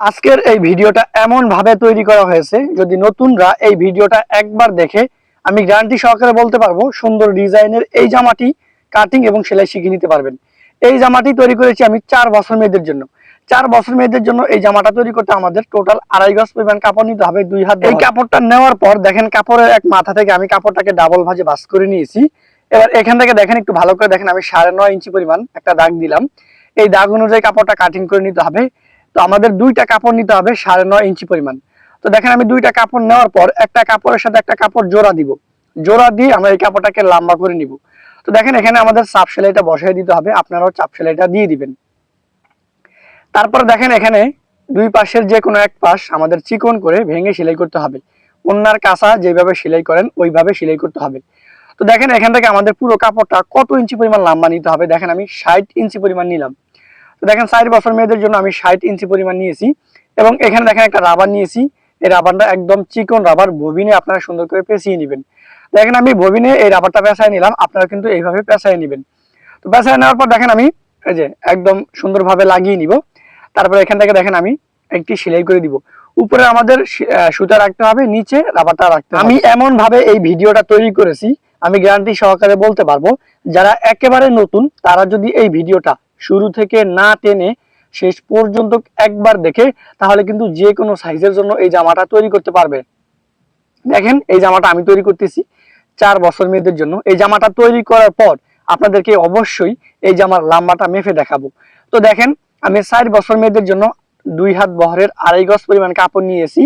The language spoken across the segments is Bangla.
আজকের এই ভিডিওটা এমন ভাবে তৈরি করা হয়েছে যদি নতুনরা এই ভিডিওটা একবার দেখে আমি গ্যারান্টি সহকারে বলতে পারব সুন্দর ডিজাইনের এই জামাটি কাটিং এবং সেলাই শিখে নিতে পারবেন। এই জামাটি তৈরি করেছি আমি চার বছর মেয়েদের জন্য। চার বছর মেয়েদের জন্য এই জামাটা তৈরি করতে আমাদের টোটাল আড়াই গজ পরিমাণ কাপড় নিতে হবে দুই হাত এই কাপড়টা নেওয়ার পর দেখেন কাপড়ের এক মাথা থেকে আমি কাপড়টাকে ডাবল ভাজে বাস করে নিয়েছি। এবার এখান থেকে দেখেন একটু ভালো করে দেখেন আমি সাড়ে নয় ইঞ্চি পরিমাণ একটা দাগ দিলাম। এই দাগ অনুযায়ী কাপড়টা কাটিং করে নিতে হবে। তো আমাদের দুইটা কাপড় নিতে হবে সাড়ে নয় ইঞ্চি পরিমাণ। তো দেখেন আমি দুইটা কাপড় নেওয়ার পর একটা কাপড়ের সাথে একটা কাপড় জোড়া দিব। জোড়া দিয়ে আমরা এই কাপড়টাকে লম্বা করে নিব। তো দেখেন এখানে আমাদের চাপ সেলাইটা বসাই দিতে হবে, আপনারাও চাপ সেলাইটা দিয়ে দিবেন। তারপর দেখেন এখানে দুই পাশের যে কোনো এক পাশ আমাদের চিকন করে ভেঙে সেলাই করতে হবে। অন্যার কাঁচা যেভাবে সেলাই করেন, ওইভাবে সেলাই করতে হবে। তো দেখেন এখান থেকে আমাদের পুরো কাপড়টা কত ইঞ্চি পরিমাণ লম্বা নিতে হবে? দেখেন আমি ষাট ইঞ্চি পরিমাণ নিলাম। দেখেন ষাট বছর মেয়েদের জন্য আমি ষাট ইঞ্চি পরিমাণ নিয়েছি এবং এখানে দেখেন একটা রাবার নিয়েছি। এই রাবারটা একদম চিকন রাবার ববিনে আপনারা সুন্দর করে পেঁচিয়ে নেবেন। দেখেন আমি ববিনে এই রাবারটা পেঁচায় নিলাম, আপনারা কিন্তু এইভাবে পেঁচায় নেবেন। তো পেঁচায় নেওয়ার পর দেখেন আমি এই যে একদম সুন্দরভাবে লাগিয়ে নিব। তারপরে এখান থেকে দেখেন আমি একটি সেলাই করে দিব। উপরে আমাদের সুতা রাখতে হবে, নিচে রাবারটা রাখতে হবে। আমি এমন ভাবে এই ভিডিওটা তৈরি করেছি, আমি গ্যারান্টি সহকারে বলতে পারব, যারা একেবারে নতুন, তারা যদি এই ভিডিওটা শুরু থেকে না টেনে শেষ পর্যন্ত একবার দেখে তাহলে কিন্তু যে কোনো সাইজের জন্য এই জামাটা তৈরি করতে পারবে। দেখেন এই জামাটা আমি তৈরি করতেছি চার বছর মেয়েদের জন্য। এই জামাটা তৈরি করার পর আপনাদেরকে অবশ্যই এই জামার লাম্বাটা মেপে দেখাবো। তো দেখেন আমি চার বছর মেয়েদের জন্য দুই হাত বহরের আড়াই গজ পরিমাণ কাপড় নিয়েছি।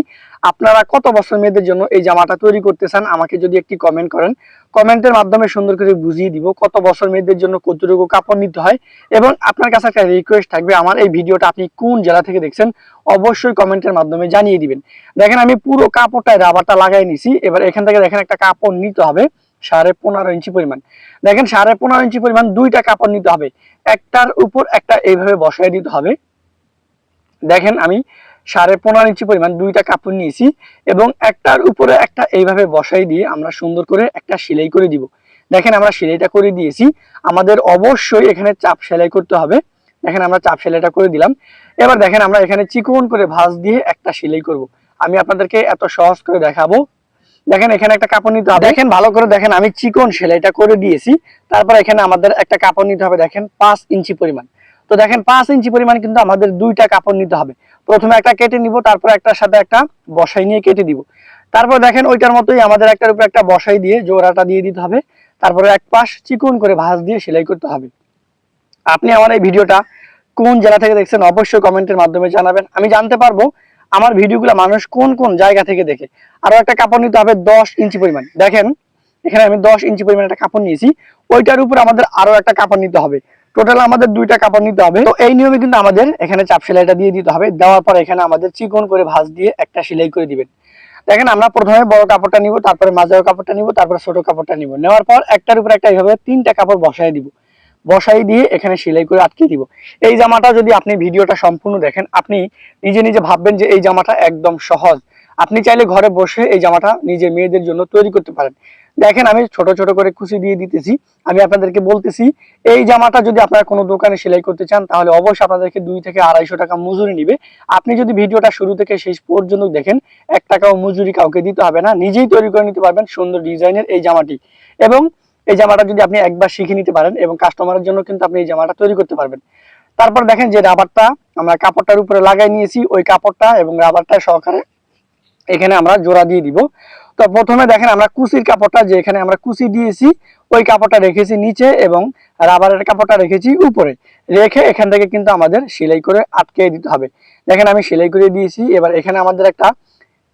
আপনারা কত বছর মেয়েদের জন্য এই জামাটা তৈরি করতে চান আমাকে যদি একটি কমেন্ট করেন। কমেন্টের মাধ্যমে সুন্দর করে বুঝিয়ে দিব কত বছর মেয়েদের জন্য কতটুকু কাপড় নিতে হয় এবং আপনার কাছে একটা রিকোয়েস্ট থাকবে, আমার এই ভিডিওটা আপনি কোন জেলা থেকে দেখছেন অবশ্যই কমেন্টের মাধ্যমে জানিয়ে দিবেন। দেখেন, আমি পুরো কাপড়টায় রাবারটা লাগাই নিছি। এবার এখান থেকে দেখেন একটা কাপড় নিতে হবে, সাড়ে পনেরো ইঞ্চি পরিমাণ। দেখেন, সাড়ে পনেরো ইঞ্চি পরিমাণ দুইটা কাপড় নিতে হবে। একটার উপর একটা এইভাবে বসাই দিতে হবে। দেখেন আমি সাড়ে পনেরো ইঞ্চি পরিমাণ দুইটা কাপড় নিয়েছি এবং একটার উপরে একটা এইভাবে বসাই দিয়ে আমরা সুন্দর করে একটা সেলাই করে দিব। দেখেন আমরা সেলাইটা করে দিয়েছি। আমাদের অবশ্যই এখানে চাপ সেলাই করতে হবে। দেখেন আমরা চাপ সেলাইটা করে দিলাম। এবার দেখেন আমরা এখানে চিকন করে ভাঁজ দিয়ে একটা সেলাই করব। আমি আপনাদেরকে এত সহজ করে দেখাবো। দেখেন এখানে একটা কাপড় নিতে হবে। দেখেন ভালো করে দেখেন আমি চিকন সেলাইটা করে দিয়েছি। তারপর এখানে আমাদের একটা কাপড় নিতে হবে। দেখেন পাঁচ ইঞ্চি পরিমাণ। তো দেখেন পাঁচ ইঞ্চি পরিমাণ কিন্তু আমাদের দুইটা কাপড় নিতে হবে। প্রথমে একটা কেটে নিব, তারপর একটার সাথে একটা বসাই নিয়ে কেটে দিব। তারপর দেখেন ওইটার মতোই আমাদের একটার উপর একটা বসাই দিয়ে জোড়াটা দিয়ে দিতে হবে। তারপরে এক পাশ চিকন করে ভাঁজ দিয়ে সেলাই করতে হবে। আপনি আমার এই ভিডিওটা কোন জেলা থেকে দেখছেন অবশ্যই কমেন্টের মাধ্যমে জানাবেন। আমি জানতে পারব আমার ভিডিওগুলো মানুষ কোন কোন জায়গা থেকে দেখে। আরও একটা কাপড় নিতে হবে দশ ইঞ্চি পরিমাণ। দেখেন, এখানে আমি দশ ইঞ্চি পরিমাণ একটা কাপড় নিয়েছি। ওইটার উপর আমাদের আরও একটা কাপড় নিতে হবে। টোটাল আমাদের দুইটা কাপড় নিতে হবে। তো এই নিয়মে কিন্তু আমাদের এখানে চাপ সেলাইটা দিয়ে দিতে হবে। দেওয়ার পর এখানে আমাদের চিকন করে ভাঁজ দিয়ে একটা সেলাই করে দিবেন। দেখেন, আমরা প্রথমে বড় কাপড়টা নিব, তারপরে মাঝারি কাপড়টা নিব, তারপরে ছোট কাপড়টা নিব। নেওয়ার পর একটার উপর একটা এইভাবে তিনটা কাপড় বসাই দিব। বসাই দিয়ে এখানে সেলাই করে আটকে দিব। এই জামাটা যদি আপনি ভিডিওটা সম্পূর্ণ দেখেন, আপনি নিজে নিজে ভাববেন যে এই জামাটা একদম সহজ। আপনি চাইলে ঘরে বসে এই জামাটা নিজের মেয়েদের জন্য তৈরি করতে পারেন। দেখেন, আমি ছোট ছোট করে খুশি দিয়ে দিতেছি। আমি আপনাদেরকে বলতেছি, এই জামাটা যদি আপনারা কোনো দোকানে সেলাই করতে চান, তাহলে অবশ্যই আপনাদেরকে দুই থেকে আড়াইশো টাকা মজুরি নিবে। আপনি যদি ভিডিওটা শুরু থেকে শেষ পর্যন্ত দেখেন, এক টাকাও মজুরি কাউকে দিতে হবে না। নিজেই তৈরি করে নিতে পারবেন সুন্দর ডিজাইনের এই জামাটি। এবং এই জামাটা যদি আপনি একবার শিখে নিতে পারেন এবং কাস্টমারের জন্য কিন্তু আপনি এই জামাটা তৈরি করতে পারবেন। তারপর দেখেন যে রাবারটা আমরা কাপড়টার উপরে লাগাই নিয়েছি। ওই কাপড়টা এবং রাবারটা সহকারে এখানে আমরা জোড়া দিয়ে দিব। তো প্রথমে দেখেন আমরা কুচির কাপড়টা যে এখানে আমরা কুচি দিয়েছি, ওই কাপড়টা রেখেছি নিচে এবং রাবারের কাপড়টা রেখেছি উপরে। রেখে এখান থেকে কিন্তু আমাদের সেলাই করে আটকে দিতে হবে। দেখেন আমি সেলাই করে দিয়েছি, এবার এখানে আমাদের একটা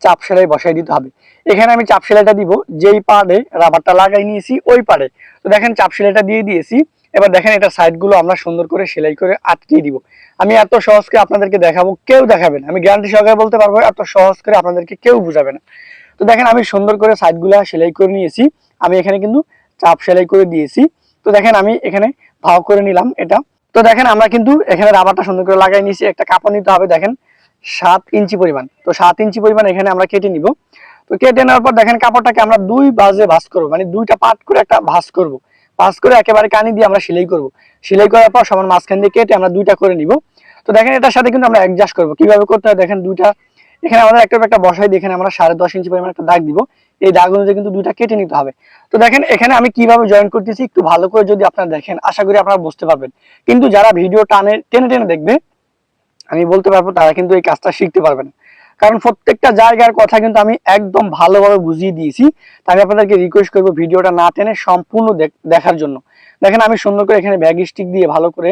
চাপ সেলাই বসাই দিতে হবে। এখানে আমি চাপ সেলাইটা দিব, যেই পাড়ে রাবারটা লাগাই নিয়েছি, ওই পাড়ে। তো দেখেন চাপ সেলাইটা দিয়ে দিয়েছি। এবার দেখেন এটা সাইডগুলো আমরা সুন্দর করে সেলাই করে আটকিয়ে দিব। আমি এত সহজ করে আপনাদেরকে দেখাবো, কেউ দেখাবে না। আমি গ্যারান্টি সহকারে বলতে পারব, এত সহজ করে আপনাদেরকে কেউ বুঝাবে না। তো দেখেন আমি সুন্দর করে সাইডগুলো সেলাই করে নিয়েছি। আমি এখানে কিন্তু চাপ সেলাই করে দিয়েছি। তো দেখেন আমি এখানে ভাও করে নিলাম এটা। তো দেখেন আমরা কিন্তু এখানে রাবারটা সুন্দর করে লাগাই নিয়েছি। একটা কাপড় নিতে হবে, দেখেন সাত ইঞ্চি পরিমাণ। তো সাত ইঞ্চি পরিমাণ এখানে আমরা কেটে নিব। তো কেটে নেওয়ার পর দেখেন কাপড়টাকে আমরা দুই বাজে ভাঁজ করব মানে দুইটা পাট করে একটা ভাঁজ করব। ভাঁজ করে একেবারে কানি দিয়ে আমরা সেলাই করব। সেলাই করার পর সমান মাঝখান দিয়ে কেটে আমরা দুইটা করে নিব। তো দেখেন এটার সাথে কিন্তু আমরা অ্যাডজাস্ট করব। কীভাবে করতে হয়? দেখেন দুইটা, এখানে আমাদের একটা একটা বসাই দিয়ে এখানে আমরা সাড়ে দশ ইঞ্চি পরিমাণ একটা দাগ দিব। এই দাগ অনুযায়ী কিন্তু দুইটা কেটে নিতে হবে। তো দেখেন এখানে আমি কীভাবে জয়েন করতেছি একটু ভালো করে যদি আপনারা দেখেন, আশা করি আপনারা বুঝতে পারবেন। কিন্তু যারা ভিডিও টানে, টেনে টেনে দেখবে, আমি বলতে পারব তারা কিন্তু এই কাজটা শিখতে পারবে না। কারণ প্রত্যেকটা জায়গার কথা কিন্তু আমি একদম ভালোভাবে বুঝিয়ে দিয়েছি। তাই আপনাদেরকে রিকোয়েস্ট করব ভিডিওটা না টেনে সম্পূর্ণ দেখার জন্য। দেখেন আমি সুন্দর করে এখানে ব্যাগ স্টিক দিয়ে ভালো করে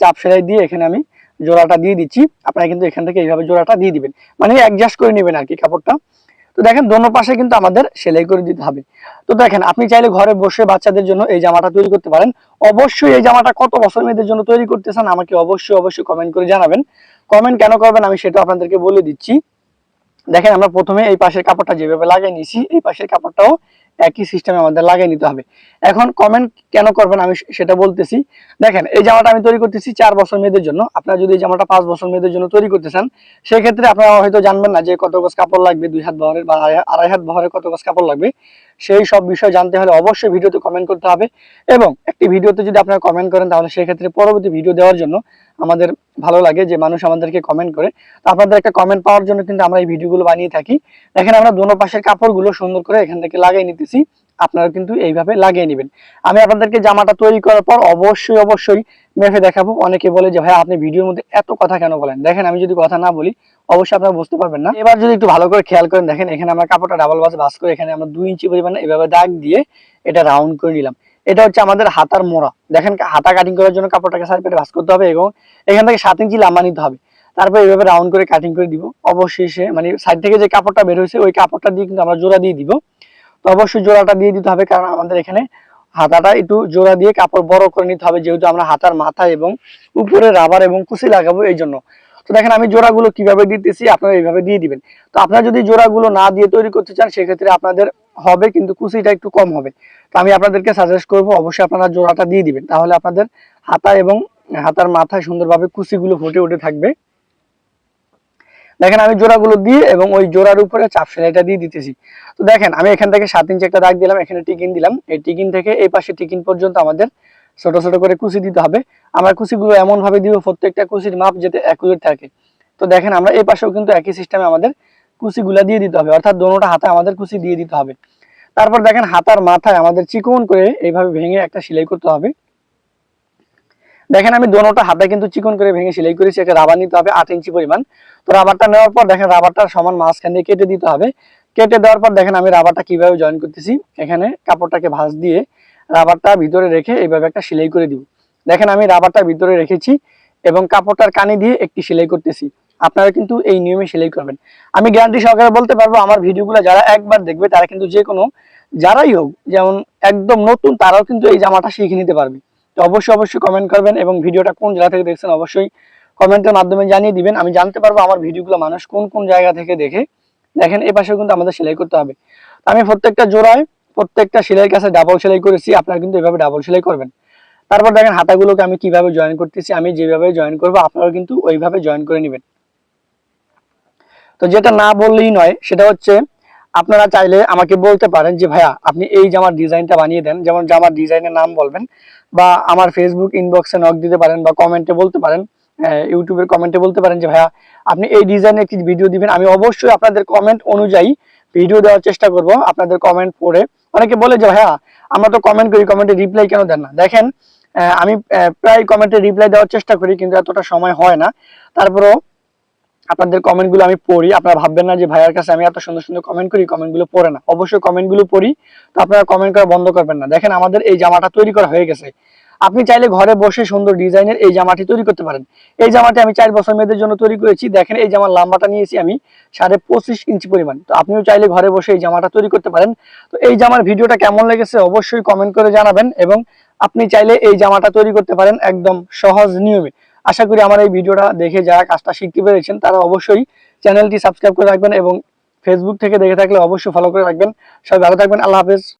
চাপ সেলাই দিয়ে এখানে আমি জোড়াটা দিয়ে দিচ্ছি। আপনারা কিন্তু এখান থেকে এইভাবে জোড়াটা দিয়ে দিবেন। মানে অ্যাডজাস্ট করে নেবেন আর কি কাপড়টা। তো দেখেন দোনো পাশে কিন্তু আমাদের সেলাই করে দিতে হবে। তো দেখেন, আপনি চাইলে ঘরে বসে বাচ্চাদের জন্য এই জামাটা তৈরি করতে পারেন। অবশ্যই এই জামাটা কত বছর মেয়েদের জন্য তৈরি করতেছেন আমাকে অবশ্যই অবশ্যই কমেন্ট করে জানাবেন। কমেন্ট কেন করবেন আমি সেটা আপনাদেরকে বলে দিচ্ছি। দেখেন আমরা প্রথমে এই পাশের কাপড়টা যেভাবে লাগিয়ে নিছি এই পাশের কাপড়টাও একই সিস্টেমে আমাদের লাগিয়ে নিতে হবে। এখন কমেন্ট কেন করবেন আমি সেটা বলতেছি। দেখেন, এই জামাটা আমি তৈরি করতেছি চার বছর মেয়েদের জন্য। আপনারা যদি এই জামাটা পাঁচ বছর মেয়েদের জন্য তৈরি করতে চান, সেক্ষেত্রে আপনারা হয়তো জানবেন না যে কত গজ কাপড় লাগবে, দুই হাত বহরের বা আড়াই- হাত বহরের কত গজ কাপড় লাগবে। সেই সব বিষয় জানতে হলে অবশ্যই ভিডিওতে কমেন্ট করতে হবে। এবং একটি ভিডিওতে যদি আপনারা কমেন্ট করেন, তাহলে সেক্ষেত্রে পরবর্তী ভিডিও দেওয়ার জন্য আমাদের ভালো লাগে যে মানুষ আমাদেরকে কমেন্ট করে। আপনাদের একটা কমেন্ট পাওয়ার জন্য কিন্তু আমরা এই ভিডিওগুলো বানিয়ে থাকি। দেখেন আমরা দোনো পাশের কাপড়গুলো সুন্দর করে এখান থেকে লাগিয়ে নিতেছি। আপনারা কিন্তু এইভাবে লাগিয়ে নেবেন। আমি আপনাদেরকে জামাটা তৈরি করার পর অবশ্যই অবশ্যই মেপে দেখাবো। অনেকে বলে যে ভাই আপনি ভিডিওর মধ্যে এত কথা কেন বলেন? দেখেন, আমি যদি কথা না বলি, অবশ্যই আপনারা বুঝতে পারবেন না। এবার যদি একটু ভালো করে খেয়াল করেন, দেখেন, এখানে আমরা কাপড়টা ডাবল বাস বাস করে এখানে আমরা দুই ইঞ্চি পরিমাণে এভাবে দাগ দিয়ে এটা রাউন্ড করে নিলাম। এটা হচ্ছে আমাদের হাতার মোড়া। দেখেন, হাতা কাটিং করার জন্য কাপড়টাকে সাইড পেটে ভাস করতে হবে এবং এখান থেকে সাত ইঞ্চি লাম্বা নিতে হবে। তারপর এইভাবে রাউন্ড করে কাটিং করে দিব। অবশেষে মানে সাইড থেকে যে কাপড়টা বের হয়েছে, ওই কাপড়টা দিয়ে কিন্তু আমরা জোড়া দিয়ে দিব। তো অবশ্যই জোড়াটা দিয়ে দিতে হবে, কারণ আমাদের এখানে হাতাটা একটু জোড়া দিয়ে কাপড় বড় করে নিতে হবে, যেহেতু আমরা হাতার মাথা এবং উপরে রাবার এবং কুচি লাগাবো এই জন্য। তো দেখেন আমি জোড়াগুলো কীভাবে দিতেছি, আপনারা এইভাবে দিয়ে দিবেন। তো আপনারা যদি জোড়াগুলো না দিয়ে তৈরি করতে চান, সেক্ষেত্রে আপনাদের হবে, কিন্তু কুচিটা একটু কম হবে। তো আমি আপনাদেরকে সাজেস্ট করব, অবশ্যই আপনারা জোড়াটা দিয়ে দিবেন, তাহলে আপনাদের হাতা এবং হাতার মাথায় সুন্দরভাবে কুচিগুলো ফুটে উঠে থাকবে। দেখেন আমি জোড়াগুলো দিয়ে এবং ওই জোড়ার উপরে চাপ সেলাইটা দিয়ে দিতেছি। তো দেখেন, আমি এখান থেকে সাত ইঞ্চি একটা দাগ দিলাম, এখানে টিকিন দিলাম। এই টিকিন থেকে এই পাশে টিকিন পর্যন্ত আমাদের ছোট ছোট করে কুচি দিতে হবে। আমরা কুচিগুলো এমন ভাবে দিব প্রত্যেকটা কুচির মাপ যাতে একুরেট থাকে। তো দেখেন, আমরা এই পাশেও কিন্তু একই সিস্টেমে আমাদের কুচিগুলা দিয়ে দিতে হবে। অর্থাৎ দোনোটা হাতে আমাদের কুচি দিয়ে দিতে হবে। তারপর দেখেন, হাতার মাথায় আমাদের চিকন করে এইভাবে ভেঙে একটা সেলাই করতে হবে। দেখেন আমি দোনোটা হাতে কিন্তু চিকন করে ভেঙে সেলাই করেছি, একটা রাবার নিতে হবে আট ইঞ্চি পরিমাণ। তো রাবারটা নেওয়ার পর দেখেন রাবারটা সমান মাঝখান দিয়ে কেটে দিতে হবে। কেটে দেওয়ার পর দেখেন আমি রাবারটা কীভাবে জয়েন করতেছি, এখানে কাপড়টাকে ভাঁজ দিয়ে রাবারটা ভিতরে রেখে এইভাবে একটা সেলাই করে দিব। দেখেন আমি রাবারটা ভিতরে রেখেছি এবং কাপড়টার কানে দিয়ে একটি সেলাই করতেছি। আপনারা কিন্তু এই নিয়মে সেলাই করবেন। আমি গ্যারান্টি সহকারে বলতে পারব, আমার ভিডিওগুলো যারা একবার দেখবে, তারা কিন্তু যে কোনো যারাই হোক, যেমন একদম নতুন, তারাও কিন্তু এই জামাটা শিখে নিতে পারবে। তো অবশ্যই অবশ্যই কমেন্ট করবেন এবং ভিডিওটা কোন জায়গা থেকে দেখছেন অবশ্যই কমেন্টের মাধ্যমে জানিয়ে দিবেন। আমি জানতে পারব আমার ভিডিওগুলো মানুষ কোন কোন জায়গা থেকে দেখে। দেখেন, এ পাশেও কিন্তু আমাদের সেলাই করতে হবে। আমি প্রত্যেকটা জোড়ায়, প্রত্যেকটা সেলাইয়ের কাছে ডাবল সেলাই করেছি, আপনারা কিন্তু এভাবে ডাবল সেলাই করবেন। তারপর দেখেন হাতাগুলোকে আমি কীভাবে জয়েন করতেছি, আমি যেভাবে জয়েন করব, আপনারাও কিন্তু ওইভাবে জয়েন করে নেবেন। তো যেটা না বললেই নয়, সেটা হচ্ছে আপনারা চাইলে আমাকে বলতে পারেন যে, ভাইয়া, আপনি এই জামার ডিজাইনটা বানিয়ে দেন। যেমন জামার ডিজাইনের নাম বলবেন বা আমার ফেসবুক ইনবক্সে নক দিতে পারেন বা কমেন্টে বলতে পারেন ইউটিউবের কমেন্টে বলতে পারেন যে, ভাইয়া, আপনি এই ডিজাইনে একটি ভিডিও দিবেন। আমি অবশ্যই আপনাদের কমেন্ট অনুযায়ী ভিডিও দেওয়ার চেষ্টা করব। আপনাদের কমেন্ট পড়ে অনেকে বলে যে, ভাইয়া, আমরা তো কমেন্ট করি কমেন্টে রিপ্লাই কেন দেন না? দেখেন আমি প্রায় কমেন্টে রিপ্লাই দেওয়ার চেষ্টা করি কিন্তু এতটা সময় হয় না। তারপরেও আপনাদের কমেন্টগুলো আমি পড়ি। আপনারা ভাববেন না যে ভাইয়ার কাছে আমি এত সুন্দর সুন্দর কমেন্ট করি কমেন্টগুলো পড়ে না। অবশ্যই কমেন্টগুলো পড়ি। তো আপনারা কমেন্ট করা বন্ধ করবেন না। দেখেন আমাদের এই জামাটা তৈরি করা হয়ে গেছে। আপনি চাইলে ঘরে বসে সুন্দর ডিজাইনের এই জামাটি তৈরি করতে পারেন। এই জামাটি আমি চার বছর মেয়েদের জন্য তৈরি করেছি। দেখেন এই জামার লম্বাটা নিয়েছি আমি সাড়ে পঁচিশ ইঞ্চি পরিমাণ। তো আপনিও চাইলে ঘরে বসে এই জামাটা তৈরি করতে পারেন। তো এই জামার ভিডিওটা কেমন লেগেছে অবশ্যই কমেন্ট করে জানাবেন এবং আপনি চাইলে এই জামাটা তৈরি করতে পারেন একদম সহজ নিয়মে। আশা করি আমার এই ভিডিওটা দেখে যারা কাজটা শিখতে পেরেছেন, তারা অবশ্যই চ্যানেলটি সাবস্ক্রাইব করে রাখবেন এবং ফেসবুক থেকে দেখে থাকলে অবশ্যই ফলো করে রাখবেন। সবাই ভালো থাকবেন, আল্লাহ হাফেজ।